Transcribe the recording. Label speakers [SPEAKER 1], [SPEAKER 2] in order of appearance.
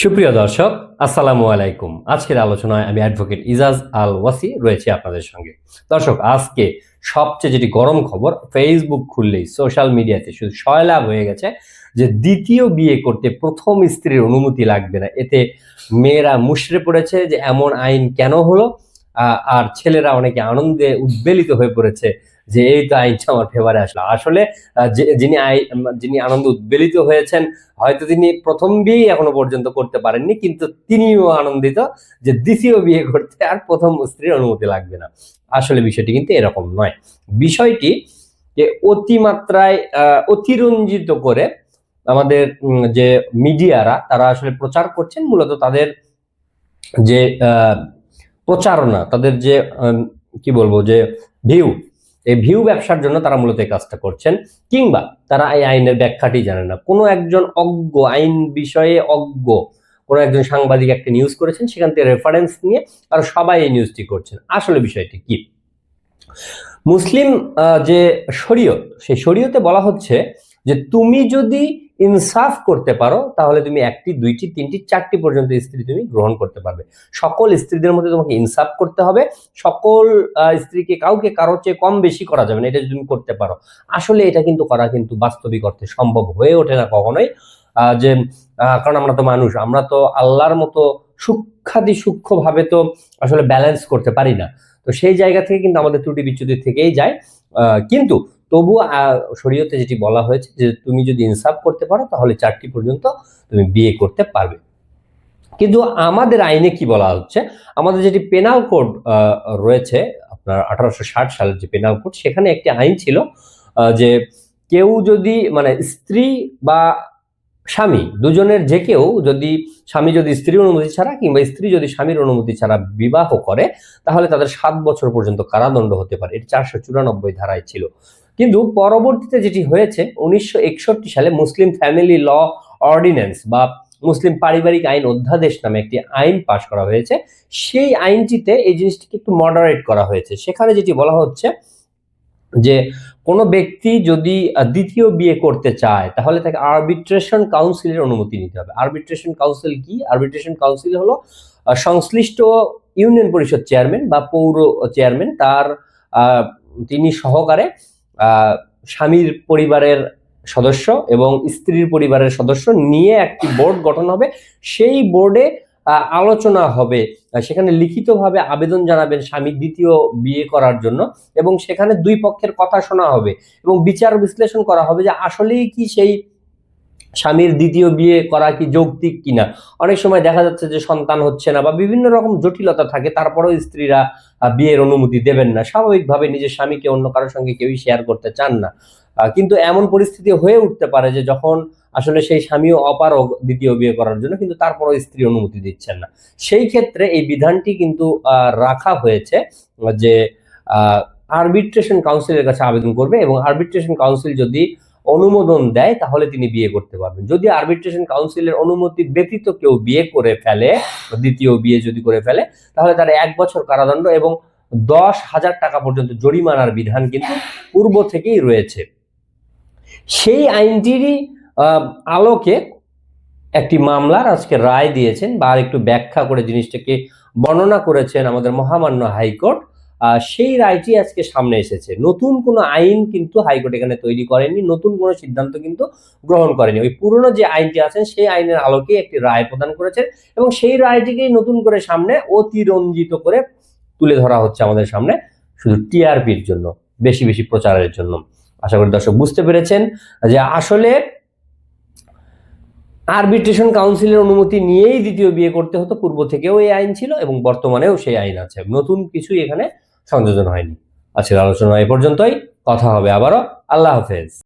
[SPEAKER 1] সুপ্রিয় দর্শক, আসসালামু আলাইকুম। আজকের আলোচনায় আমি অ্যাডভোকেট ইজাজ আল ওয়াসি রয়েছি আপনাদের সঙ্গে। দর্শক, আজকে সবচেয়ে যেটি গরম খবর ফেসবুক খুললেই সোশ্যাল মিডিয়াতে শুধু সয়লাভ হয়ে গেছে যে দ্বিতীয় বিয়ে করতে প্রথম স্ত্রীর অনুমতি লাগবে না। এতে মেয়েরা মুশড়ে পড়েছে যে এমন আইন কেন হলো? আর ছেলেরা অনেকে আনন্দে উদ্বেলিত হয়ে পড়েছে যে এই তো আইনটা আমার ফেভারে আসলো। আসলে যিনি আই যিনি আনন্দ উদ্বেলিত হয়েছেন, হয়তো তিনি প্রথম বিয়েই এখনও পর্যন্ত করতে পারেননি, কিন্তু তিনিও আনন্দিত যে দ্বিতীয় বিয়ে করতে আর প্রথম স্ত্রীর অনুমতি লাগবে না। আসলে বিষয়টি কিন্তু এরকম নয়। বিষয়টি যে অতিমাত্রায় অতিরঞ্জিত করে আমাদের যে মিডিয়ারা, তারা আসলে প্রচার করছেন, মূলত তাদের যে প্রচারণা, তাদের যে কি বলব, যে ভিউ এই ভিউ ব্যবসার জন্য তারা মূলত এই কাজটা করছেন, কিংবা তারা এই আইনের ব্যাখ্যাটি জানে না। কোনো একজন অজ্ঞ, আইন বিষয়ে অজ্ঞ, কোনো একজন সাংবাদিক একটা নিউজ করেছেন, সেখান থেকে রেফারেন্স নিয়ে আর সবাই এই নিউজটি করছেন। আসলে বিষয়টি কি? মুসলিম যে শরীয়ত, সেই শরীয়তে বলা হচ্ছে যে, তুমি যদি ইনসাফ করতে পারো, তাহলে তুমি একটি, দুইটি, তিনটি, চারটি পর্যন্ত স্ত্রী তুমি গ্রহণ করতে পারবে। সকল স্ত্রীদের মধ্যে তোমাকে ইনসাফ করতে হবে, সকল স্ত্রীকে কাউকে কারও চেয়ে কম বেশি করা যাবে না, এটা যদি তুমি করতে পারো। আসলে এটা কিন্তু করা কিন্তু বাস্তবিক অর্থে সম্ভব হয়ে ওঠে না কখনোই। যে কারণ আমরা তো মানুষ, আমরা তো আল্লাহর মতো সূক্ষাতি সূক্ষ্মভাবে তো আসলে ব্যালেন্স করতে পারি না। তো সেই জায়গা থেকে কিন্তু আমাদের ত্রুটি বিচ্যুতি থেকেই যায়। কিন্তু তবু শরীয়তে যেটি বলা হয়েছে যে তুমি যদি ইনসাফ করতে পারো, তাহলে চারটি পর্যন্ত তুমি বিয়ে করতে পারবে। কিন্তু আমাদের আইনে কি বলা হচ্ছে? আমাদের যেটি পেনাল কোড রয়েছে, আপনার আঠারোশো ষাট সালের যে পেনাল কোড সেখানে একটি আইন ছিল যে কেউ যদি মানে স্ত্রী বা স্বামী, দুজনের যে কেউ যদি স্বামী যদি স্ত্রীর অনুমতি ছাড়া কিংবা স্ত্রী যদি স্বামীর অনুমতি ছাড়া বিবাহ করে, তাহলে তাদের সাত বছর পর্যন্ত কারাদণ্ড হতে পারে। এটি চারশো চুরানব্বই ধারায় ছিল। কিন্তু পরবর্তীতে যেটি হয়েছে, উনিশশো একষট্টি সালে মুসলিম ফ্যামিলি ল অর্ডিন্যান্স বা মুসলিম পারিবারিক আইন অধ্যাদেশ নামে একটি আইন পাশ করা হয়েছে। সেই আইনটিতে এই জিনিসটিকে একটু মডারেট করা হয়েছে। সেখানে যেটি বলা হচ্ছে যে, কোনো ব্যক্তি যদি দ্বিতীয় বিয়ে করতে চায়, তাহলে তাকে আরবিট্রেশন কাউন্সিলের অনুমতি নিতে হবে। আরবিট্রেশন কাউন্সিল কি? আরবিট্রেশন কাউন্সিল হলো সংশ্লিষ্ট ইউনিয়ন পরিষদ চেয়ারম্যান বা পৌর চেয়ারম্যান তার তিনি সহকারে স্বামীর পরিবারের সদস্য এবং স্ত্রীর পরিবারের সদস্য নিয়ে একটি বোর্ড গঠন হবে। সেই বোর্ডে আলোচনা হবে। সেখানে লিখিতভাবে আবেদন জানাবেন স্বামী দ্বিতীয় বিয়ে করার জন্য এবং সেখানে দুই পক্ষের কথা শোনা হবে এবং বিচার বিশ্লেষণ করা হবে যে আসলেই কি সেই স্বামীর দ্বিতীয় বিয়ে করা কি যৌক্তিক কিনা? অনেক সময় দেখা যাচ্ছে যে সন্তান হচ্ছে না বা বিভিন্ন রকম জটিলতা থাকে, তারপরেও স্ত্রীরা বিয়ের অনুমতি দেবেন না। স্বাভাবিকভাবে নিজের স্বামীকে অন্য কারোর সঙ্গে কেউই শেয়ার করতে চান না। কিন্তু এমন পরিস্থিতি হয়ে উঠতে পারে যে যখন আসলে সেই স্বামীও অপারগ দ্বিতীয় বিয়ে করার জন্য, কিন্তু তারপরও স্ত্রী অনুমতি দিচ্ছেন না। সেই ক্ষেত্রে এই বিধানটি কিন্তু রাখা হয়েছে যে আরবিট্রেশন কাউন্সিলের কাছে আবেদন করবে এবং আরবিট্রেশন কাউন্সিল যদি অনুমোদন দেয়, তাহলে তিনি বিয়ে করতে পারবেন। যদি আরবিট্রেশন কাউন্সিলের অনুমতি ব্যতীত কেউ বিয়ে করে ফেলে, দ্বিতীয় বিয়ে যদি করে ফেলে, তাহলে তার এক বছর কারাদণ্ড এবং দশ হাজার টাকা পর্যন্ত জরিমানার বিধান কিন্তু পূর্ব থেকেই রয়েছে। সেই আইনটিরই আলোকে একটি মামলার আজকে রায় দিয়েছেন বা একটু ব্যাখ্যা করে জিনিসটাকে বর্ণনা করেছেন আমাদের মহামান্য হাইকোর্ট। সেই রায়টি আজকে সামনে এসেছে। নতুন কোনো আইন কিন্তু হাইকোর্ট এখানে তৈরি করেনি নতুন কোনো সিদ্ধান্ত কিন্তু গ্রহণ করেনি। ওই পুরনো যে আইনটি আছেন, সেই আইনের আলোকে একটি রায় প্রদান করেছেন এবং সেই রায়টিকেই নতুন করে সামনে অতিরঞ্জিত করে তুলে ধরা হচ্ছে আমাদের সামনে শুধু টিআরপির জন্য, বেশি বেশি প্রচারের জন্য। আশা করি দর্শক বুঝতে পেরেছেন যে আসলে আরবিট্রেশন কাউন্সিলের অনুমতি নিয়েই দ্বিতীয় বিয়ে করতে হতো, পূর্ব থেকেও এই আইন ছিল এবং বর্তমানেও সেই আইন আছে। নতুন কিছুই এখানে সংযোজন হয়নি। আজকের আলোচনা এ পর্যন্তই। কথা হবে আবারও। আল্লাহ হাফেজ।